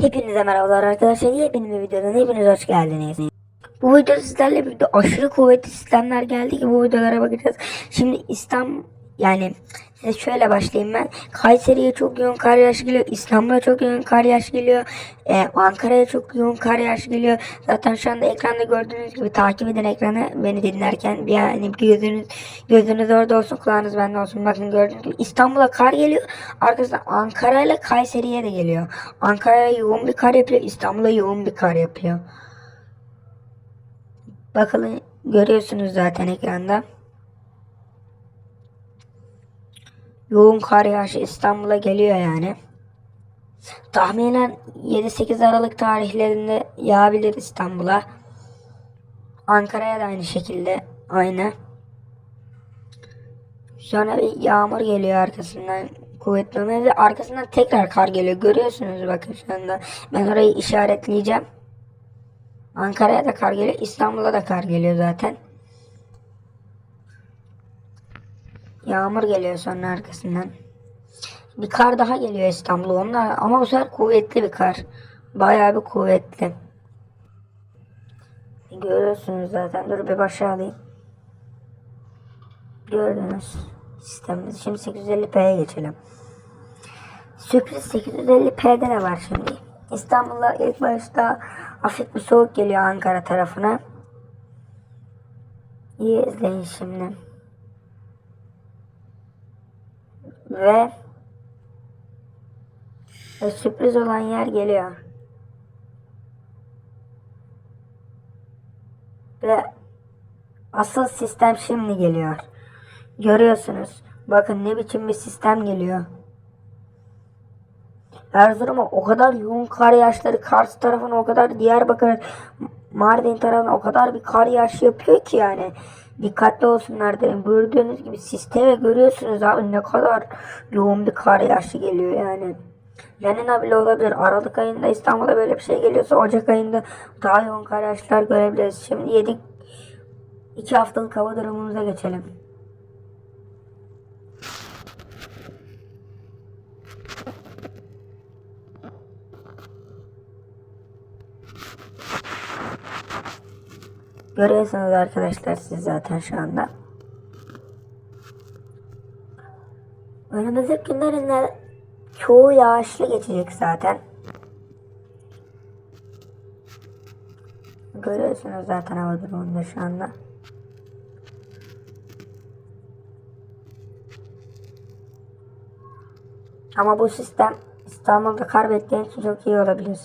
Hepinize merhabalar arkadaşlar. Yepyeni bir videodan hepiniz hoş geldiniz. Bu videoda sizlerle birlikte aşırı kuvvetli sistemler geldi ki bu videolara bakacağız. Şimdi İstanbul yani size şöyle başlayayım ben. Kayseri'ye çok yoğun kar yağışı geliyor. İstanbul'a çok yoğun kar yağışı geliyor. Ee, Ankara'ya çok yoğun kar yağışı geliyor. Zaten şu anda ekranda gördüğünüz gibi takip edin ekranı beni dinlerken. Bir yani gözünüz gözünüz orada olsun kulağınız bende olsun. Bakın gördüğünüz gibi İstanbul'a kar geliyor. Arkasından Ankara ile Kayseri'ye de geliyor. Ankara'ya yoğun bir kar yapıyor. İstanbul'a yoğun bir kar yapıyor. Bakın görüyorsunuz zaten ekranda. Yoğun kar yağışı İstanbul'a geliyor yani. Tahminen 7-8 Aralık tarihlerinde yağabilir İstanbul'a. Ankara'ya da aynı şekilde aynı. Sonra bir yağmur geliyor arkasından kuvvetli olmaya ve arkasından tekrar kar geliyor. Görüyorsunuz bakın şu anda. Ben orayı işaretleyeceğim. Ankara'ya da kar geliyor. İstanbul'a da kar geliyor zaten. Yağmur geliyor sonra arkasından. Bir kar daha geliyor İstanbul'a onlar ama bu sefer kuvvetli bir kar. Bayağı bir kuvvetli. Görüyorsunuz zaten. Dur bir başa alayım. Gördünüz sistemimiz. Şimdi 850p'ye geçelim. Sürpriz 850p'de ne var şimdi? İstanbul'a ilk başta hafif bir soğuk geliyor Ankara tarafına. İyi izleyin şimdi. Ve, ve sürpriz olan yer geliyor. Ve asıl sistem şimdi geliyor. Görüyorsunuz. Bakın ne biçim bir sistem geliyor. Erzurum'a o kadar yoğun kar yağışları, Kars tarafına o kadar Diyarbakır, Mardin tarafına o kadar bir kar yağışı yapıyor ki yani. Dikkatli olsunlar derim. Gördüğünüz gibi sisteme görüyorsunuz abi ne kadar yoğun bir kar yağışı geliyor yani. Yanına bile olabilir. Aralık ayında İstanbul'a böyle bir şey geliyorsa Ocak ayında daha yoğun kar yağışlar görebiliriz. Şimdi yedik. iki haftalık hava durumumuza geçelim. Görüyorsunuz arkadaşlar siz zaten şu anda. Önümüzdeki günlerinde çoğu yağışlı geçecek zaten. Görüyorsunuz zaten hava durumunda şu anda. Ama bu sistem İstanbul'da kar bekleyen için çok iyi olabilir.